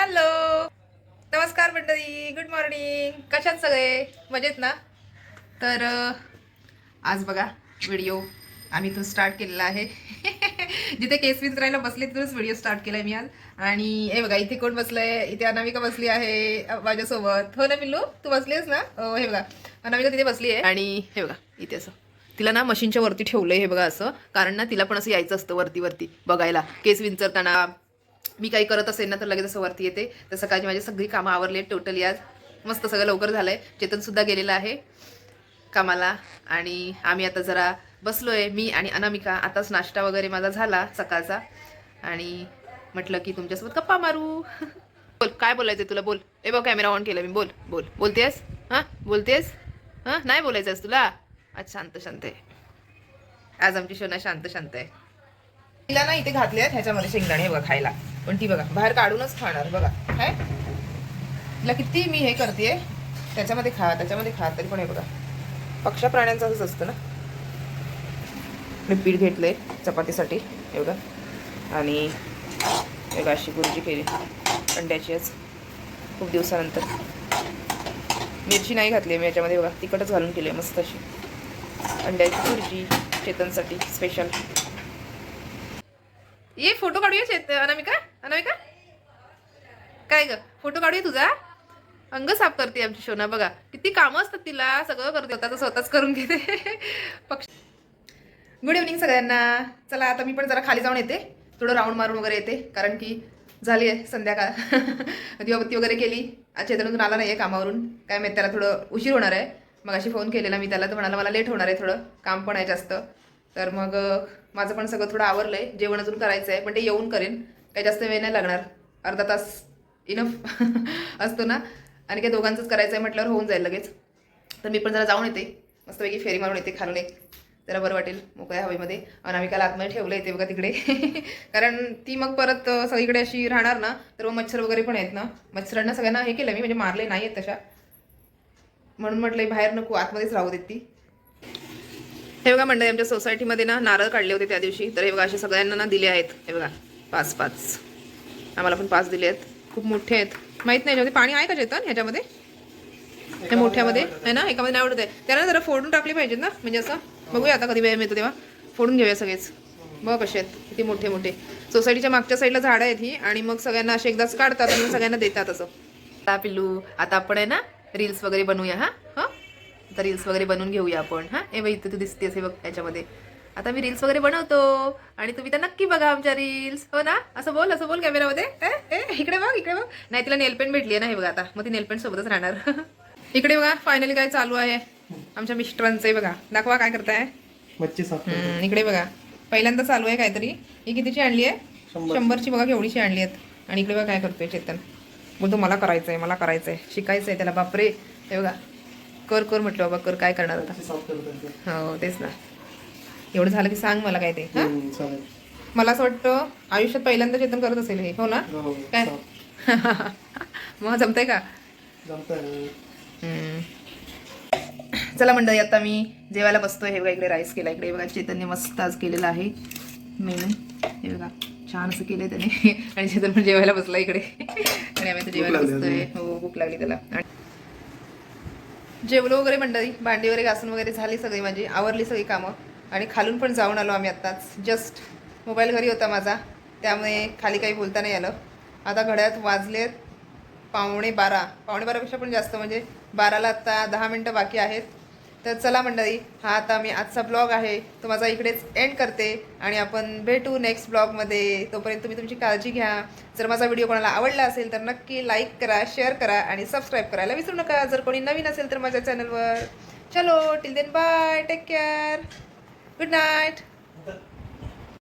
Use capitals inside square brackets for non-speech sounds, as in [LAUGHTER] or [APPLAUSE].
Hello. नमस्कार मंडळी good morning कशात सगळे? मजेत ना? तर आज बघा व्हिडिओ आम्ही इथून स्टार्ट केलेला आहे. [LAUGHS] जिथे केस विंचरायला बसले तिथूनच व्हिडिओ स्टार्ट केलाय मी आज. आणि हे बघा इथे कोण बसलंय? इथे अनामिका बसली आहे माझ्यासोबत. हो ना मिल्लू? तू बसलीस ना? हे बघा अनामिका तिथे बसली आहे आणि हे बघा इथे असं. तिला ना मशीनच्या वरती ठेवलंय हे बघा असं. कारण ना तिला पण असं यायचं असतं वरती वरती बघायला केस विंचरताना मी काही करत असेल ना तर लगेच असं वरती येते. तर सकाळची माझी सगळी कामं आवरली टोटली आज. मस्त सगळं लवकर झालं आहे चेतनसुद्धा गेलेलं आहे कामाला. आणि आम्ही आता जरा बसलो आहे मी आणि अनामिका. आताच नाश्ता वगैरे माझा झाला सकाळचा. आणि म्हटलं की तुमच्यासोबत गप्पा मारू. बोल काय बोलायचं तुला? बोल. ए बघ कॅमेरा ऑन केला मी. बोल बोल. बोलतेस हां? बोलतेस हां? नाही बोलायचं आहेस तुला? आज शांत शांत आहे. आज आमची शोना शांत शांत आहे. तिला ना इथे घातले आहेत ह्याच्यामध्ये शेंगदाणे बघा खायला. पण ती बघा बाहेर काढूनच खाणार बघा. काय तिला किती मी हे करते त्याच्यामध्ये खा त्याच्यामध्ये खा तरी पण हे बघा. पक्षा प्राण्यांचं असंच असतं ना? मी पीठ घेतलंय चपातीसाठी एवढं. आणि एक अशी गुरुजी केली अंड्याची आज खूप दिवसानंतर. मिरची नाही घातली मी याच्यामध्ये बघा तिखटच घालून केली मस्त अशी. अंड्याची गुरुजी चेतनसाठी स्पेशल ये फोटो काढूया चेत अनामिका. अनामिका? काय ग? फोटो काढूया तुझा. अंग साफ करते आमची शोना बघा. किती कामं असतात तिला. सगळं करते. स्वतःच स्वतःच करून घेते. [LAUGHS] पक्ष गुड इव्हनिंग सगळ्यांना. चला आता मी पण जरा खाली जाऊन येते. थोडं राऊंड मारून वगैरे येते. कारण की झाली आहे संध्याकाळ. [LAUGHS] दिवाबत्ती वगैरे केली. आज चेतनतून आला नाही आहे कामावरून. काय माहीत त्याला थोडं उशीर होणार आहे. मग अशी फोन केलेला मी त्याला. तर म्हणाला मला लेट होणार आहे थोडं. काम पण आहे जास्त. तर मग माझं पण सगळं थोडं आवरलं आहे जेवण अजून करायचं आहे पण ते येऊन करेन. काही जास्त वेळ नाही लागणार. अर्धा तास इनफ [LAUGHS] असतो ना. आणि काय दोघांचंच करायचं आहे म्हटल्यावर होऊन जाईल लगेच. तर मी पण जरा जाऊन येते. मस्तपैकी फेरी मारून येते खालून एक. जरा बरं वाटेल मोकळ्या हवेमध्ये. अनामिकाला आतमध्ये ठेवलं येते बघा तिकडे. [LAUGHS] कारण ती मग परत सगळीकडे अशी राहणार ना तर मग मच्छर वगैरे पण आहेत ना. मच्छरांना सगळ्यांना हे केलं मी म्हणजे मारले नाही आहेत तशा. म्हणून म्हटलं बाहेर नको आतमध्येच राहू देत ती. हे बघा मंडळी आमच्या सोसायटीमध्ये ना नारळ काढले होते त्या दिवशी. तर हे बघा असे सगळ्यांना ना दिले आहेत. हे बघा. पाच पाच आम्हाला पण पाच दिले आहेत खूप मोठे आहेत. माहीत नाही याच्यामध्ये पाणी आहे का चेतन? ह्याच्यामध्ये त्या मोठ्यामध्ये. आहे ना? एकामध्ये नाही आवडत आहे. त्याला जरा फोडून टाकली पाहिजेत ना? म्हणजे असं बघूया आता कधी वेळ मिळतो तेव्हा. फोडून घेऊया सगळेच. बघ कसे आहेत. किती मोठे मोठे. सोसायटीच्या मागच्या साईडला झाडं आहेत ही आणि मग सगळ्यांना असे एकदाच काढतात आणि सगळ्यांना देतात असं. आता पिल्लू आता आपण आहे ना रील्स वगैरे बनवूया हा? हा? आता रील्स वगैरे बनवून घेऊया आपण हा? ए बाई इथं तू दिसतेस हे बघ याच्यामध्ये. आता मी रील्स वगैरे बनवतो आणि तुम्ही तर नक्की बघा आमच्या रील्स हो ना? असं बोल असं बोल कॅमेरामध्ये इकडे बघ इकडे बघ. नाही तिला नेलपेंट भेटली आहे ना हे बघा आता. मग ती नेलपेंट सोबतच राहणार. [LAUGHS] इकडे बघा फायनली काय चालू आहे. आमच्या मिस्टरांचं बघा. दाखवा काय करताय. मच्छी इकडे बघा. पहिल्यांदा चालू आहे काहीतरी. ही कितीची आणली आहे? शंभर. शंभरची बघा केवढीची आणली आहेत. आणि इकडे बघा काय करतोय चेतन. बोलतो मला करायचंय मला करायचंय. शिकायचंय त्याला. बापरे. हे बघा. कर कर म्हटलं बाबा कर. काय करणार आता. हो तेच ना. एवढं झालं की सांग मला काय ते हा? मला असं वाटतं आयुष्यात पहिल्यांदा चेतन करत असेल हे हो ना? हो, काय? साफ. [LAUGHS] मग जमतंय का. चला मंडळी आता मी जेवायला बसतोय. हे बघा इकडे राईस केला इकडे बघा चेतनने मस्त आज केलेला आहे. मेनू. हे बघा छान असं केलंय त्याने. [LAUGHS] आणि चेतन पण जेवायला बसला इकडे. [LAUGHS] आणि आम्ही जेवायला बसतोय. हो भूक लागली त्याला. जेवलो वगैरे मंडळी भांडी वगैरे घासून वगैरे झाली सगळी माझी. आवरली सगळी कामं. आणि खालून पण जाऊन आलो आम्ही आत्ताच. जस्ट मोबाईल घरी होता माझा. त्यामुळे खाली काही बोलता नाही आलं. आता घड्यात वाजलेत पावणे बारा. पावणे बारापेक्षा पण जास्त म्हणजे बाराला आत्ता दहा मिनटं बाकी आहेत. तर चला मंडळी हा आता मी आजचा ब्लॉग आहे. तो माझा इकडेच एंड करते आणि आपण भेटू नेक्स्ट ब्लॉगमध्ये तोपर्यंत तुम्ही तुमची काळजी घ्या. जर माझा व्हिडिओ कोणाला आवडला असेल तर नक्की लाईक करा शेअर करा आणि सबस्क्राईब करायला विसरू नका. जर कोणी नवीन असेल तर माझ्या चॅनलवर चलो till then bye take care good night